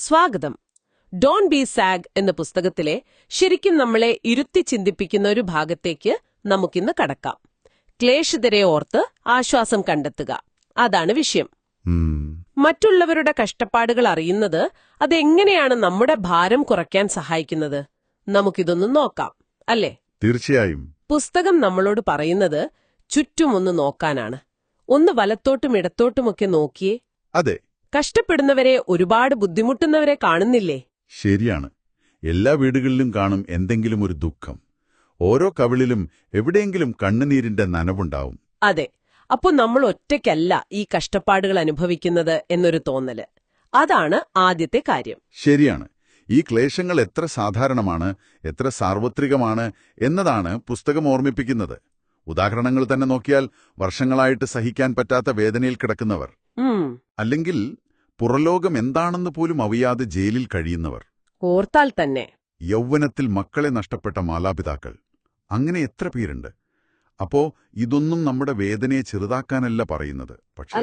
സ്വാഗതം. Don B zag എന്ന പുസ്തകത്തിലെ ശരിക്കും നമ്മളെ ഇരുത്തി ചിന്തിപ്പിക്കുന്ന ഒരു ഭാഗത്തേക്ക് നമുക്കിന്ന് കടക്കാം. ക്ലേശിതരെ ഓർത്ത് ആശ്വാസം കണ്ടെത്തുക. അതാണ് വിഷയം. മറ്റുള്ളവരുടെ കഷ്ടപ്പാടുകൾ അറിയുന്നത് അതെങ്ങനെയാണ് നമ്മുടെ ഭാരം കുറയ്ക്കാൻ സഹായിക്കുന്നത്? നമുക്കിതൊന്ന് നോക്കാം അല്ലേ? തീർച്ചയായും. പുസ്തകം നമ്മളോട് പറയുന്നത് ചുറ്റുമൊന്ന് നോക്കാനാണ്. ഒന്ന് വലത്തോട്ടും ഇടത്തോട്ടുമൊക്കെ നോക്കിയേ. അതെ. കഷ്ടപ്പെടുന്നവരെ ഒരുപാട് ബുദ്ധിമുട്ടുന്നവരെ കാണുന്നില്ലേ? ശരിയാണ്. എല്ലാ വീടുകളിലും കാണും എന്തെങ്കിലും ഒരു ദുഃഖം. ഓരോ കവിളിലും എവിടെയെങ്കിലും കണ്ണുനീരിന്റെ നനവുണ്ടാവും. അതെ. അപ്പോ നമ്മൾ ഒറ്റയ്ക്കല്ല ഈ കഷ്ടപ്പാടുകൾ അനുഭവിക്കുന്നത് എന്നൊരു തോന്നൽ. അതാണ് ആദ്യത്തെ കാര്യം. ശരിയാണ്. ഈ ക്ലേശങ്ങൾ എത്ര സാധാരണമാണ് എത്ര സാർവത്രികമാണ് എന്നതാണ് പുസ്തകം ഓർമ്മിപ്പിക്കുന്നത്. ഉദാഹരണങ്ങൾ തന്നെ നോക്കിയാൽ വർഷങ്ങളായിട്ട് സഹിക്കാൻ പറ്റാത്ത വേദനയിൽ കിടക്കുന്നവർ. അല്ലെങ്കിൽ പുറലോകം എന്താണെന്ന് പോലും അറിയാതെ ജയിലിൽ കഴിയുന്നവർ. ഓർത്താൽ തന്നെ. യൗവനത്തിൽ മക്കളെ നഷ്ടപ്പെട്ട മാതാപിതാക്കൾ. അങ്ങനെ എത്ര പേരുണ്ട്? അപ്പോ ഇതൊന്നും നമ്മുടെ വേദനയെ ചെറുതാക്കാനല്ല പറയുന്നത്. പക്ഷേ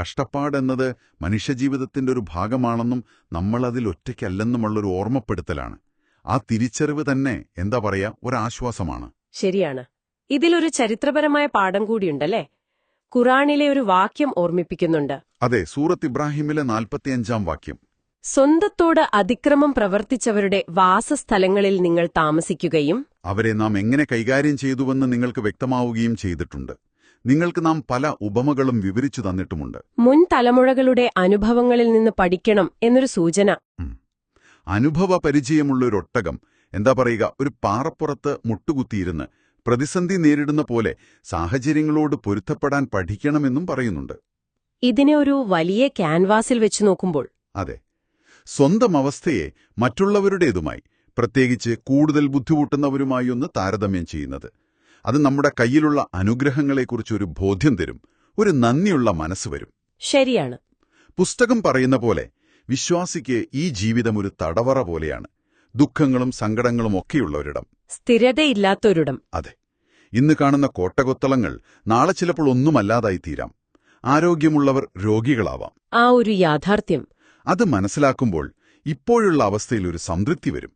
കഷ്ടപ്പാടെന്നത് മനുഷ്യജീവിതത്തിന്റെ ഒരു ഭാഗമാണെന്നും നമ്മളതിൽ ഒറ്റയ്ക്കല്ലെന്നുമുള്ളൊരു ഓർമ്മപ്പെടുത്തലാണ്. ആ തിരിച്ചറിവ് തന്നെ എന്താ പറയാ? ഒരാശ്വാസമാണ്. ശരിയാണ്. ഇതിലൊരു ചരിത്രപരമായ പാഠം കൂടിയുണ്ടല്ലേ? ഖുറാനിലെ ഒരു വാക്യം ഓർമ്മിപ്പിക്കുന്നുണ്ട്. അതെ സൂറത്ത് ഇബ്രാഹിമിലെ നാൽപ്പത്തിയഞ്ചാം വാക്യം. സ്വന്തത്തോട് അതിക്രമം പ്രവർത്തിച്ചവരുടെ വാസസ്ഥലങ്ങളിൽ നിങ്ങൾ താമസിക്കുകയും അവരെ നാം എങ്ങനെ കൈകാര്യം ചെയ്തുവെന്ന് നിങ്ങൾക്ക് വ്യക്തമാവുകയും ചെയ്തിട്ടുണ്ട്. നിങ്ങൾക്ക് നാം പല ഉപമകളും വിവരിച്ചു തന്നിട്ടുമുണ്ട്. മുൻ തലമുറകളുടെ അനുഭവങ്ങളിൽ നിന്ന് പഠിക്കണം എന്നൊരു സൂചന. അനുഭവ പരിചയമുള്ള ഒരു ഒട്ടകം എന്താ പറയുക ഒരു പാറപ്പുറത്ത് മുട്ടുകുത്തിയിരുന്ന് പ്രതിസന്ധി നേരിടുന്ന പോലെ സാഹചര്യങ്ങളോട് പൊരുത്തപ്പെടാൻ പഠിക്കണമെന്നും പറയുന്നുണ്ട്. ഇതിനെ ഒരു വലിയ ക്യാൻവാസിൽ വെച്ച് നോക്കുമ്പോൾ അതെ. സ്വന്തം അവസ്ഥയെ മറ്റുള്ളവരുടേതുമായി പ്രത്യേകിച്ച് കൂടുതൽ ബുദ്ധിമുട്ടുന്നവരുമായി ഒന്ന് താരതമ്യം ചെയ്യുന്നത്. അത് നമ്മുടെ കയ്യിലുള്ള അനുഗ്രഹങ്ങളെക്കുറിച്ചൊരു ബോധ്യം തരും ഒരു നന്ദിയുള്ള മനസ്സ് വരും. ശരിയാണ്. പുസ്തകം പറയുന്ന പോലെ വിശ്വാസിക്ക് ഈ ജീവിതം ഒരു തടവറ പോലെയാണ്. ദുഃഖങ്ങളും സങ്കടങ്ങളും ഒക്കെയുള്ളൊരിടം സ്ഥിരതയില്ലാത്തൊരിടം. അതെ. ഇന്ന് കാണുന്ന കോട്ടകൊത്തളങ്ങൾ നാളെ ചിലപ്പോൾ ഒന്നുമല്ലാതായി തീരാം. ആരോഗ്യമുള്ളവർ രോഗികളാവാം. ആ ഒരു യാഥാർത്ഥ്യം. അത് മനസ്സിലാക്കുമ്പോൾ ഇപ്പോഴുള്ള അവസ്ഥയിൽ ഒരു സംതൃപ്തി വരും.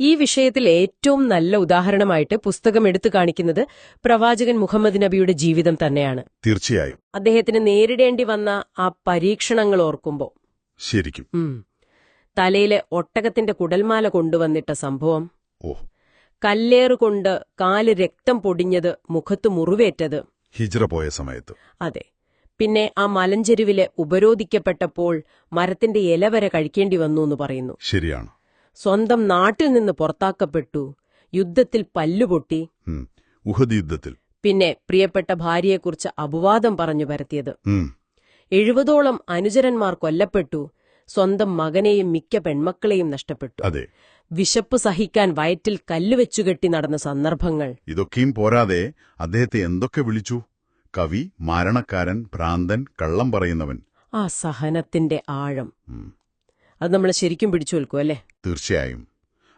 ഈ വിഷയത്തിൽ ഏറ്റവും നല്ല ഉദാഹരണമായിട്ട് പുസ്തകം എടുത്തു കാണിക്കുന്നത് പ്രവാചകൻ മുഹമ്മദ് നബിയുടെ ജീവിതം തന്നെയാണ്. തീർച്ചയായും. അദ്ദേഹത്തിന് നേരിടേണ്ടി വന്ന ആ പരീക്ഷണങ്ങൾ ഓർക്കുമ്പോൾ. ശരിക്കും. തലയിലെ ഒട്ടകത്തിന്റെ കുടൽമാല കൊണ്ടുവന്നിട്ട സംഭവം. ഓ കല്ലേറുകൊണ്ട് കാൽ രക്തം പൊടിഞ്ഞത് മുഖത്ത് മുറിവേറ്റത്. ഹിജ്ര പോയ സമയത്ത്. അതെ. പിന്നെ ആ മലഞ്ചെരുവിലെ ഉപരോധിക്കപ്പെട്ടപ്പോൾ മരത്തിന്റെ ഇല വരെ കഴിക്കേണ്ടി വന്നു എന്ന് പറയുന്നു. ശരിയാണ്. സ്വന്തം നാട്ടിൽ നിന്ന് പുറത്താക്കപ്പെട്ടു. യുദ്ധത്തിൽ പല്ലുപൊട്ടി. ഉഹദ് യുദ്ധത്തിൽ. പിന്നെ പ്രിയപ്പെട്ട ഭാര്യയെക്കുറിച്ച് അപവാദം പറഞ്ഞു പരത്തിയത്. എഴുപതോളം അനുചരന്മാർ കൊല്ലപ്പെട്ടു. സ്വന്തം മകനെയും മിക്ക പെൺമക്കളെയും നഷ്ടപ്പെട്ടു. അതെ. വിശപ്പ് സഹിക്കാൻ വയറ്റിൽ കല്ലുവെച്ചുകെട്ടി നടന്ന സന്ദർഭങ്ങൾ. ഇതൊക്കെയും പോരാതെ അദ്ദേഹത്തെ എന്തൊക്കെ വിളിച്ചു? കവി മാരണക്കാരൻ ഭ്രാന്തൻ കള്ളം പറയുന്നവൻ. ആ സഹനത്തിന്റെ ആഴം. അത് നമ്മളെ ശരിക്കും പിടിച്ചു നിൽക്കും അല്ലേ? തീർച്ചയായും.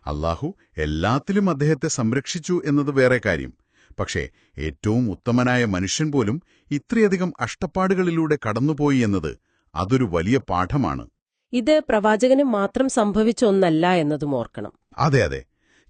അള്ളാഹു എല്ലാത്തിലും അദ്ദേഹത്തെ സംരക്ഷിച്ചു എന്നത് വേറെ കാര്യം. പക്ഷേ ഏറ്റവും ഉത്തമനായ മനുഷ്യൻ പോലും ഇത്രയധികം അഷ്ടപ്പാടുകളിലൂടെ കടന്നുപോയി എന്നത് അതൊരു വലിയ പാഠമാണ്. ഇത് പ്രവാചകന് മാത്രം സംഭവിച്ച ഒന്നല്ല എന്നതും ഓർക്കണം. അതെ അതെ.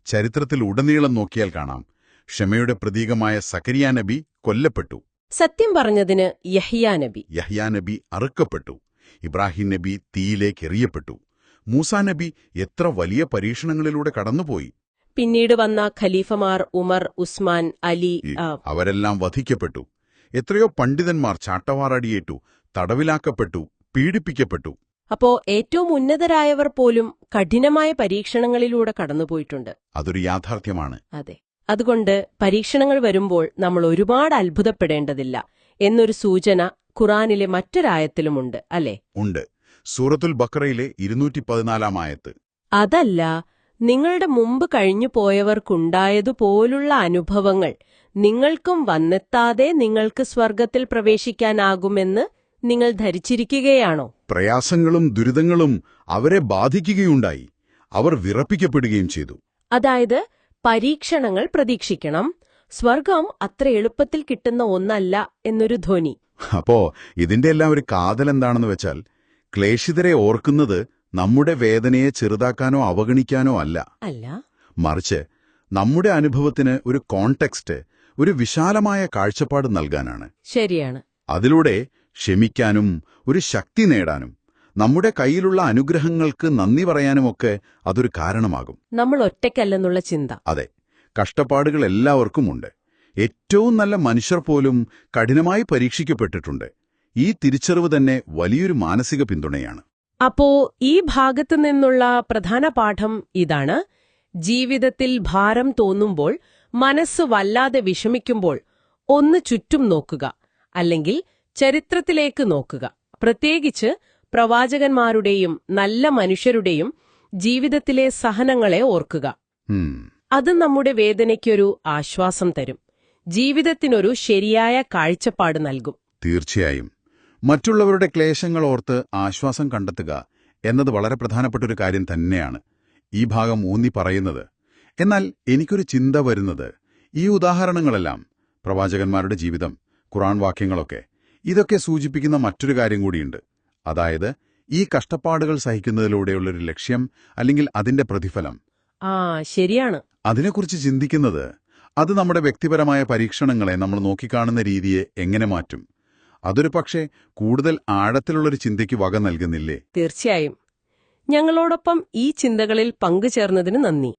ചരിത്രത്തിൽ ഉടനീളം നോക്കിയാൽ കാണാം. ക്ഷമയുടെ പ്രതീകമായ സക്കരിയ നബി കൊല്ലപ്പെട്ടു. സത്യം പറഞ്ഞതിന് യഹിയാ നബി. യഹിയാ നബി അറുക്കപ്പെട്ടു. ഇബ്രാഹിം നബി തീയിലേക്ക് എറിയപ്പെട്ടു. മൂസാ നബി എത്ര വലിയ പരീക്ഷണങ്ങളിലൂടെ കടന്നുപോയി. പിന്നീട് വന്ന ഖലീഫമാർ ഉമർ ഉസ്മാൻ അലി അവരെല്ലാം വധിക്കപ്പെട്ടു. എത്രയോ പണ്ഡിതന്മാർ ചാട്ടവാറടിയേറ്റു തടവിലാക്കപ്പെട്ടു പീഡിപ്പിക്കപ്പെട്ടു. അപ്പോ ഏറ്റവും ഉന്നതരായവർ പോലും കഠിനമായ പരീക്ഷണങ്ങളിലൂടെ കടന്നുപോയിട്ടുണ്ട്. അതൊരു യാഥാർത്ഥ്യമാണ്. അതെ. അതുകൊണ്ട് പരീക്ഷണങ്ങൾ വരുമ്പോൾ നമ്മൾ ഒരുപാട് അത്ഭുതപ്പെടേണ്ടതില്ല എന്നൊരു സൂചന ഖുറാനിലെ മറ്റൊരായത്തിലുമുണ്ട് അല്ലേ? ഉണ്ട്. സൂറത്തുൽ ബക്കറയിലെ ഇരുന്നൂറ്റി പതിനാലാം ആയത്ത്. അതല്ല നിങ്ങളുടെ മുമ്പ് കഴിഞ്ഞു പോയവർക്കുണ്ടായതുപോലുള്ള അനുഭവങ്ങൾ നിങ്ങൾക്കും വന്നെത്താതെ നിങ്ങൾക്ക് സ്വർഗത്തിൽ പ്രവേശിക്കാനാകുമെന്ന് നിങ്ങൾ ധരിച്ചിരിക്കുകയാണോ? പ്രയാസങ്ങളും ദുരിതങ്ങളും അവരെ ബാധിക്കുകയുണ്ടായി. അവർ വിറപ്പിക്കപ്പെടുകയും ചെയ്തു. അതായത് പരീക്ഷണങ്ങൾ പ്രതീക്ഷിക്കണം. സ്വർഗം അത്ര എളുപ്പത്തിൽ കിട്ടുന്ന ഒന്നല്ല എന്നൊരു ധ്വനി. അപ്പോ ഇതിന്റെ എല്ലാം ഒരു കാതൽ എന്താണെന്ന് വെച്ചാൽ ക്ലേശിതരെ ഓർക്കുന്നത് നമ്മുടെ വേദനയെ ചെറുതാക്കാനോ അവഗണിക്കാനോ അല്ല. അല്ല. മറിച്ച് നമ്മുടെ അനുഭവത്തിന് ഒരു കോണ്ടെക്സ്റ്റ് ഒരു വിശാലമായ കാഴ്ചപ്പാട് നൽകാനാണ്. ശരിയാണ്. അതിലൂടെ ക്ഷമിക്കാനും ഒരു ശക്തി നേടാനും നമ്മുടെ കയ്യിലുള്ള അനുഗ്രഹങ്ങൾക്ക് നന്ദി പറയാനുമൊക്കെ അതൊരു കാരണമാകും. നമ്മൾ ഒറ്റയ്ക്കല്ലെന്നുള്ള ചിന്ത. അതെ കഷ്ടപ്പാടുകൾ എല്ലാവർക്കുമുണ്ട് ഏറ്റവും നല്ല മനുഷ്യർ പോലും കഠിനമായി പരീക്ഷിക്കപ്പെട്ടിട്ടുണ്ട്. ഈ തിരിച്ചറിവ് തന്നെ വലിയൊരു മാനസിക പിന്തുണയാണ്. അപ്പോ ഈ ഭാഗത്തു നിന്നുള്ള പ്രധാന പാഠം ഇതാണ്. ജീവിതത്തിൽ ഭാരം തോന്നുമ്പോൾ മനസ്സ് വല്ലാതെ വിഷമിക്കുമ്പോൾ ഒന്ന് ചുറ്റും നോക്കുക. അല്ലെങ്കിൽ ചരിത്രത്തിലേക്ക് നോക്കുക. പ്രത്യേകിച്ച് പ്രവാചകന്മാരുടെയും നല്ല മനുഷ്യരുടെയും ജീവിതത്തിലെ സഹനങ്ങളെ ഓർക്കുക. അത് നമ്മുടെ വേദനയ്ക്കൊരു ആശ്വാസം തരും. ജീവിതത്തിനൊരു ശരിയായ കാഴ്ചപ്പാട് നൽകും. തീർച്ചയായും. മറ്റുള്ളവരുടെ ക്ലേശങ്ങൾ ഓർത്ത് ആശ്വാസം കണ്ടെത്തുക എന്നത് വളരെ പ്രധാനപ്പെട്ട ഒരു കാര്യം തന്നെയാണ്. ഈ ഭാഗം ഊന്നി പറയുന്നത്. എന്നാൽ എനിക്കൊരു ചിന്ത വരുന്നത്. ഈ ഉദാഹരണങ്ങളെല്ലാം പ്രവാചകന്മാരുടെ ജീവിതം ഖുറാൻ വാക്യങ്ങളൊക്കെ ഇതൊക്കെ സൂചിപ്പിക്കുന്ന മറ്റൊരു കാര്യം കൂടിയുണ്ട്. അതായത് ഈ കഷ്ടപ്പാടുകൾ സഹിക്കുന്നതിലൂടെയുള്ള ഒരു ലക്ഷ്യം അല്ലെങ്കിൽ അതിന്റെ പ്രതിഫലം. ആ ശരിയാണ്. അതിനെക്കുറിച്ച് ചിന്തിക്കുന്നത് അത് നമ്മുടെ വ്യക്തിപരമായ പരീക്ഷണങ്ങളെ നമ്മൾ നോക്കിക്കാണുന്ന രീതിയെ എങ്ങനെ മാറ്റും? അതൊരു പക്ഷേ കൂടുതൽ ആഴത്തിലുള്ളൊരു ചിന്തയ്ക്ക് വക നൽകുന്നില്ലേ? തീർച്ചയായും. ഞങ്ങളോടൊപ്പം ഈ ചിന്തകളിൽ പങ്കുചേർന്നതിന് നന്ദി.